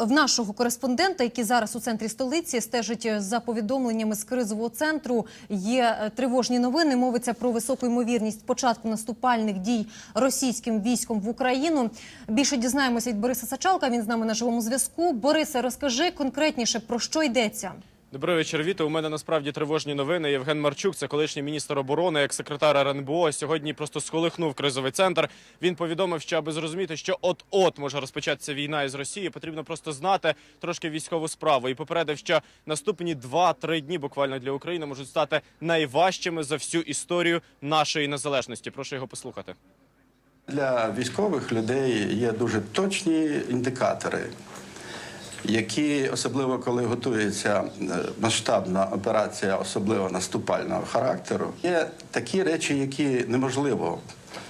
в нашого кореспондента, який зараз у центрі столиці стежить за повідомленнями з кризового центру. Є е, тривожні новини. Мовиться про високу ймовірність початку наступальних дій російським військом в Україну. Більше дізнаємося від Бориса Сачалка. Він з нами на живому зв'язку. Борисе, розкажи конкретніше про що йдеться. Добрий вечір, Віто. У мене насправді тривожні новини. Євген Марчук, це колишній міністр оборони, екс-секретар РНБО. Сьогодні просто сколихнув кризовий центр. Він повідомив, що аби зрозуміти, що от-от може розпочатися війна із Росією, потрібно просто знати трошки військову справу. І попередив, що наступні 2-3 дні буквально для України можуть стати найважчими за всю історію нашої незалежності. Прошу його послухати. Для військових людей є дуже точні індикатори, які, особливо коли готується е, масштабна операція, особливо наступального характеру, є такі речі, які неможливо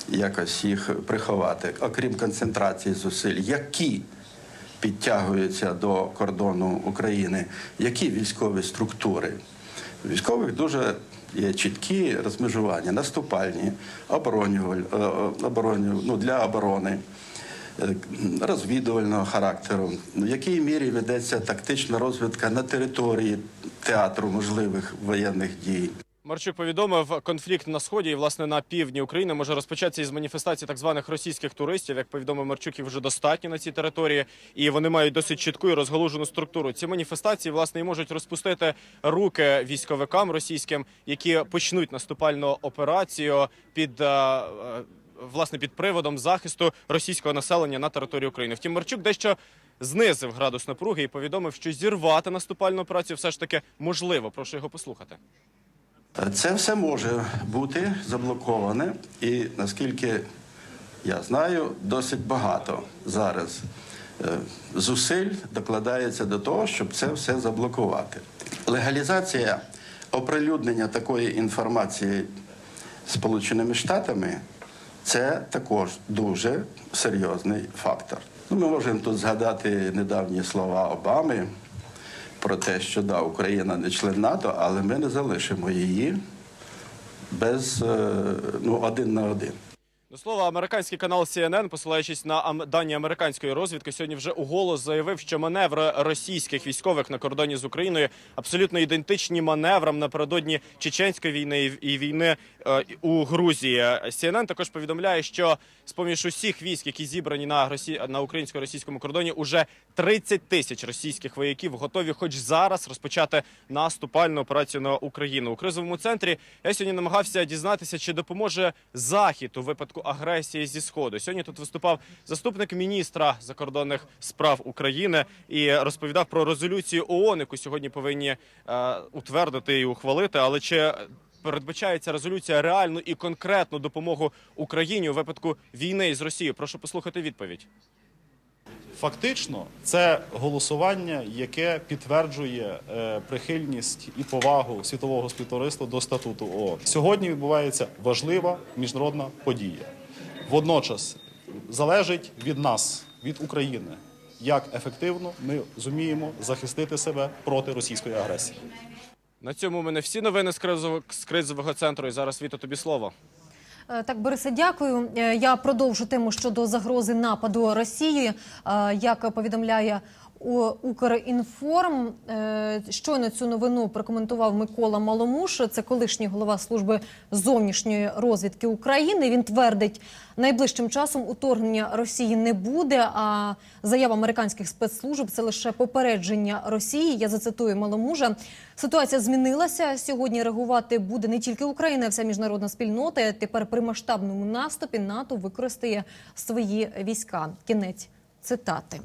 якось їх приховати, окрім концентрації зусиль, які підтягуються до кордону України, які військові структури. Військових дуже є чіткі розмежування, наступальні, оборонюваль, е, е, обороню, ну, для оборони, розвідувального характеру, в якій мірі ведеться тактична розвідка на території театру можливих воєнних дій. Марчук повідомив, конфлікт на сході і власне на півдні України може розпочатися із маніфестації так званих російських туристів. Як повідомив Марчук, їх вже достатньо на цій території, і вони мають досить чітку і розгалужену структуру. Ці маніфестації власне і можуть розпустити руки військовикам російським, які почнуть наступальну операцію під. Власне, під приводом захисту російського населення на території України. Втім, Марчук дещо знизив градус напруги і повідомив, що зірвати наступальну операцію все ж таки можливо. Прошу його послухати. Це все може бути заблоковане, і наскільки я знаю, досить багато зараз е, зусиль докладається до того, щоб це все заблокувати. Легалізація оприлюднення такої інформації Сполученими Штатами це також дуже серйозний фактор. Ну, ми можемо тут згадати недавні слова Обами про те, що да, Україна не член НАТО, але ми не залишимо її без е, ну, один на один. До слова, американський канал CNN, посилаючись на дані американської розвідки, сьогодні вже уголос заявив, що маневри російських військових на кордоні з Україною абсолютно ідентичні маневрам напередодні чеченської війни і- і війни е, у Грузії. CNN також повідомляє, що з поміж усіх військ, які зібрані на Росі... на українсько-російському кордоні, уже 30 тисяч російських вояків готові, хоч зараз, розпочати наступальну операцію на Україну у кризовому центрі. Я сьогодні намагався дізнатися, чи допоможе захід у випадку агресії зі сходу. Сьогодні тут виступав заступник міністра закордонних справ України і розповідав про резолюцію ООН, яку сьогодні повинні е, утвердити і ухвалити. Але чи передбачається резолюція реальну і конкретну допомогу Україні у випадку війни з Росією? Прошу послухати відповідь. Фактично, це голосування, яке підтверджує е, прихильність і повагу світового співтовариства до статуту ООН. Сьогодні відбувається важлива міжнародна подія. Водночас залежить від нас, від України, як ефективно ми зуміємо захистити себе проти російської агресії. На цьому у мене всі новини з кризового центру. І зараз Віто, тобі слово. Е, Так, Борисе, дякую. Е, Я продовжу тему щодо загрози нападу Росії. Е, Як повідомляє у- Укрінформ, е, щойно цю новину прокоментував Микола Маломуш. Це колишній голова служби зовнішньої розвідки України. Він твердить, найближчим часом уторгнення Росії не буде. А заява американських спецслужб це лише попередження Росії. Я зацитую Маломужа. Ситуація змінилася. Сьогодні реагувати буде не тільки Україна, а вся міжнародна спільнота. Тепер при масштабному наступі НАТО використає свої війська. Кінець цитати.